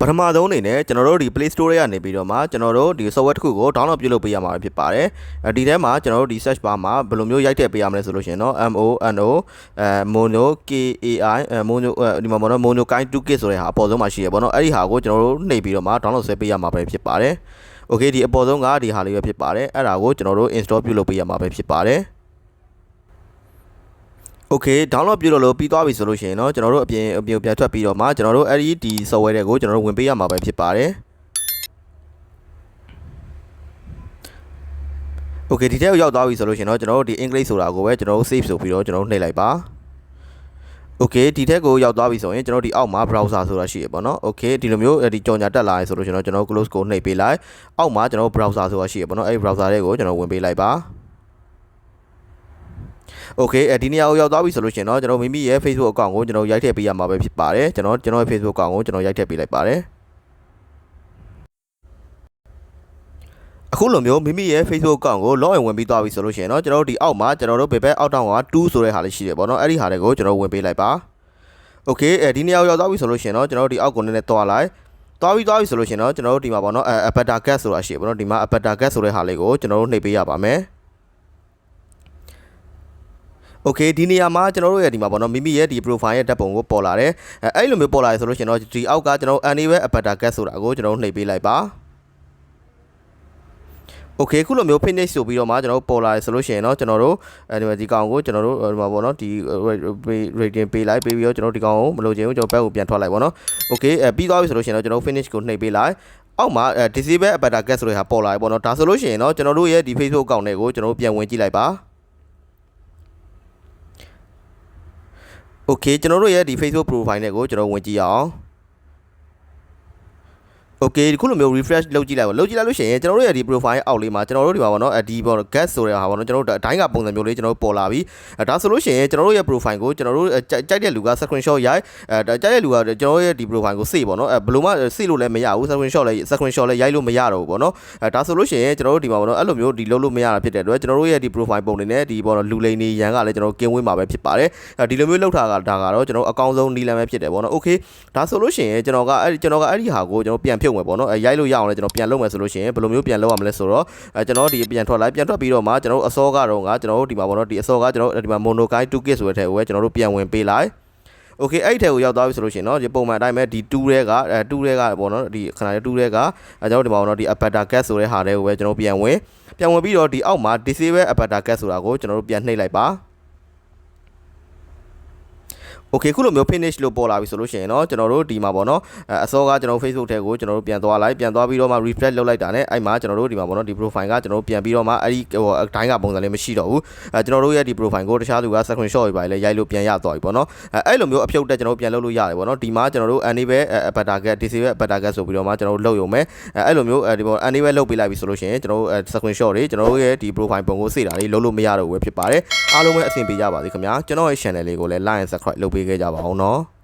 ပထမဆုံးအနေနဲ့ကျွန်တော်တို့ဒီ Play Store ထဲကနေပြီးတော့မှကျွန်တော်တို့ဒီ software တစ်ခုကို download ပြုလုပ်ပေးရမှာဖြစ်ပါတယ်။ဒီထဲမှာကျွန်တော်တို့ဒီ search bar မှာဘယ်လိုမျိုးရိုက်ထည့်ပေးရမလဲဆိုလို့ရှိရင်တော့ MONO အဲ Mono KAI Mono ဒီမှာပေါ့နော် Mono Kind 2K ဆိုတဲ့ဟာအပေါ်ဆုံးမှာရှိရပေါ့နော်။အဲ့ဒီဟာကိုကျွန်တော်တို့နှိပ်ပြီးတော့မှ download ဆွဲပေးရမှာပဲဖြစ်ပါတယ်။ Okay ဒီအပေါ်ဆုံးကဒီဟာလေးပဲဖြစ်ပါတယ်။အဲ့ဒါကိုကျွန်တော်တို့ install ပြုလုပ်ပေးရမှာပဲဖြစ်ပါတယ်။ Okay download ပြုလုပ်လို့ပြီးသွားပြီဆိုလို့ရှိရင်เนาะကျွန်တော်တို့အပြင်အပြင်ပြန်ထွက်ပြီးတော့မှကျွန်တော်တို့အဲ့ဒီဒီ software တွေကိုကျွန်တော်တို့ဝင်ပေးရမှာပဲဖြစ်ပါတယ် Okay ဒီထဲကိုရောက်သွားပြီဆိုလို့ရှိရင်တော့ကျွန်တော်တို့ဒီ English ဆိုတာကိုပဲကျွန်တော်တို့ save ဆိုပြီးတော့ကျွန်တော်တို့နှိပ်လိုက်ပါ Okay ဒီထက်ကိုရောက်သွားပြီဆိုရင်ကျွန်တော်ဒီအောက်မှာ browser ဆိုတာရှိရပေါ့နော် Okay ဒီလိုမျိုးဒီကြော်ညာတက်လာရဆိုလို့ကျွန်တော်ကျွန်တော် close ကိုနှိပ်ပေးလိုက်အောက်မှာကျွန်တော် browser ဆိုတာရှိရပေါ့နော်အဲ့ဒီ browser တွေကိုကျွန်တော်ဝင်ပေးလိုက်ပါ Okay အဲဒီနေရာကိုရောက်သွားပြီဆိုလို့ရှင်တော့ကျွန်တော်မိမိရဲ့ Facebook account ကိုကျွန်တော်ရိုက်ထည့်ပေးရမှာပဲဖြစ်ပါတယ်ကျွန်တော်ကျွန်တော်ရဲ့ Facebook account ကိုကျွန်တော်ရိုက်ထည့်ပေးလိုက်ပါတယ်အခုလိုမျိုးမိမိရဲ့ Facebook account ကို login ဝင်ပြီးသွားပြီဆိုလို့ရှိရင်เนาะကျွန်တော်တို့ဒီအောက်မှာကျွန်တော်တို့ဘယ်ဘက်အောက်တောင်က2ဆိုတဲ့ဟာလေးရှိတယ်ပေါ့နော်အဲ့ဒီဟာတွေကိုကျွန်တော်ဝင်ပေးလိုက်ပါ Okay အဲဒီနေရာကိုရောက်သွားပြီဆိုလို့ရှိရင်เนาะကျွန်တော်တို့ဒီအောက်ကိုနည်းနည်းတွားလိုက်တွားပြီးသွားပြီဆိုလို့ရှိရင်เนาะကျွန်တော်တို့ဒီမှာပေါ့နော်အဲ avatar cat ဆိုတာရှိတယ်ပေါ့နော်ဒီမှာ avatar cat ဆိုတဲ့ဟာလေးကိုကျွန်တော်တို့နှိပ်ပေးရပါမယ် โอเคဒီနေရာမှာကျွန်တော်တို့ရဲ့ဒီမှာပေါ့နော်မိမိရဲ့ဒီ profile ရဲ့ဓာတ်ပုံကိုပေါ်လာတယ်အဲအဲ့လိုမျိုးပေါ်လာရဆိုလို့ရှိရင်တော့ဒီအောက်ကကျွန်တော် enable avatar cat ဆိုတာကိုကျွန်တော်တို့နှိပ်ပေးလိုက်ပါโอเคခုလိုမျိုး finish ဆိုပြီးတော့မှကျွန်တော်တို့ပေါ်လာရဆိုလို့ရှိရင်တော့ကျွန်တော်တို့အဲဒီမှာဒီကောင်ကိုကျွန်တော်တို့ဒီမှာပေါ့နော်ဒီ rating ပေးလိုက်ပေးပြီးတော့ကျွန်တော်တို့ဒီကောင်ကိုမလိုချင်ဘူးကျွန်တော်ဘက်ကိုပြန်ထွက်လိုက်ပေါ့နော်โอเคအဲပြီးသွားပြီဆိုလို့ရှိရင်တော့ကျွန်တော် finish ကိုနှိပ်ပေးလိုက်အောက်မှာ disable avatar cat ဆိုတဲ့ဟာပေါ်လာပြီပေါ့နော်ဒါဆိုလို့ရှိရင်တော့ကျွန်တော်တို့ရဲ့ဒီ Facebook account တွေကိုကျွန်တော်တို့ပြန်ဝင်ကြည့်လိုက်ပါ โอเคကျွန်တော်တို့ရဲ့ဒီ Facebook profile နဲ့ကိုကျွန်တော်ဝင်ကြည့်ရအောင် okay ဒီခုလိုမျိုး refresh လုပ်ကြည့်လိုက်ပါလုပ်ကြည့်လိုက်လို့ရှိရင်ကျွန်တော်တို့ရဲ့ဒီ profile အောက်လေးမှာကျွန်တော်တို့ဒီမှာပေါ့နော်ဒီပေါ့ gas ဆိုတဲ့ဟာပေါ့နော်ကျွန်တော်တို့အတိုင်းကပုံစံမျိုးလေးကျွန်တော်တို့ပေါ်လာပြီဒါဆိုလို့ရှိရင်ကျွန်တော်တို့ရဲ့ profile ကိုကျွန်တော်တို့ကြိုက်တဲ့လူက screenshot ရိုက်အဲကြိုက်တဲ့လူကကျွန်တော်တို့ရဲ့ဒီ profile ကို save ပေါ့နော်အဲဘယ်လိုမှ save လို့လည်းမရဘူး screenshot လည်း screenshot လည်းရိုက်လို့မရတော့ဘူးပေါ့နော်အဲဒါဆိုလို့ရှိရင်ကျွန်တော်တို့ဒီမှာပေါ့နော်အဲ့လိုမျိုးဒီလုပ်လို့မရတာဖြစ်တဲ့အတွက်ကျွန်တော်တို့ရဲ့ဒီ profile ပုံတွေနဲ့ဒီပေါ့နော်လူလိန်နေရန်ကလည်းကျွန်တော်တို့ကင်းဝေးမှာပဲဖြစ်ပါတယ်ဒီလိုမျိုးလောက်ထားတာဒါကတော့ကျွန်တော်အကောင်းဆုံးနည်းလမ်းပဲဖြစ်တယ်ပေါ့နော် okay ဒါဆိုလို့ရှိရင်ကျွန်တော်ကအဲ့ကျွန်တော်ကအဲ့ဒီဟာကိုကျွန်တော်ပြန်ဖြုတ်မယ်ပေါ့နော်အဲရိုက်လို့ရအောင်လည်းကျွန်တော်ပြန်လုပ်မယ်ဆိုလို့ရှိရင်ဘယ်လိုမျိုးပြန်လုပ်ရမလဲဆိုတော့အဲကျွန်တော်ဒီပြန်ထွက်လိုက်ပြန်ထွက်ပြီးတော့မှကျွန်တော်အစောကတော့ကကျွန်တော်တို့ဒီမှာပေါ့နော်ဒီအစောကကျွန်တော်ဒီမှာ monokai 2kit ဆိုတဲ့ထဲကိုပဲကျွန်တော်တို့ပြန်ဝင်ပေးလိုက်โอเคအဲ့ဒီထဲကိုရောက်သွားပြီဆိုလို့ရှိရင်เนาะဒီပုံမှန်အတိုင်းပဲဒီ2ထဲကအဲ2ထဲကပေါ့နော်ဒီခဏလေး2ထဲကအဲကျွန်တော်ဒီမှာပေါ့နော်ဒီ avatar cat ဆိုတဲ့ဟာတွေကိုပဲကျွန်တော်ပြန်ဝင်ပြန်ဝင်ပြီးတော့ဒီအောက်မှာ disable avatar cat ဆိုတာကိုကျွန်တော်တို့ပြန်နှိပ်လိုက်ပါ โอเคခုလိုမျိုး finish လို့ပေါ်လာပြီဆိုလို့ရှိရင်เนาะကျွန်တော်တို့ဒီမှာပေါ့เนาะအဲအစောကကျွန်တော် Facebook ထဲကိုကျွန်တော်တို့ပြန်သွားလိုက်ပြန်သွားပြီးတော့မှ refresh လုပ်လိုက်တာ ਨੇ အဲ့မှာကျွန်တော်တို့ဒီမှာပေါ့เนาะဒီ profile ကကျွန်တော်တို့ပြန်ပြီးတော့မှအဲ့ဒီဟိုအတိုင်းကပုံစံလေးမရှိတော့ဘူးအဲကျွန်တော်တို့ရဲ့ဒီ profile ကိုတခြားသူက screenshot တွေပါလေရိုက်လို့ပြန်ရသွားပြီပေါ့เนาะအဲအဲ့လိုမျိုးအဖြုတ်တက်ကျွန်တော်တို့ပြန်လုပ်လို့ရတယ်ပေါ့เนาะဒီမှာကျွန်တော်တို့ enable avatar cat disable avatar cat ဆိုပြီးတော့မှကျွန်တော်တို့လုပ်ရုံပဲအဲအဲ့လိုမျိုးအဲဒီပေါ့ enable လုပ်ပေးလိုက်ပြီဆိုလို့ရှိရင်ကျွန်တော်တို့ screenshot တွေကျွန်တော်တို့ရဲ့ဒီ profile ပုံကိုစေတာတွေလုပ်လို့မရတော့ဘူးပဲဖြစ်ပါတယ်အားလုံးပဲအဆင်ပြေကြပါစေခင်ဗျာကျွန်တော်ရဲ့ channel လေးကိုလည်း like and subscribe လုပ်ပေးခဲ့ကြပါအောင်နော်။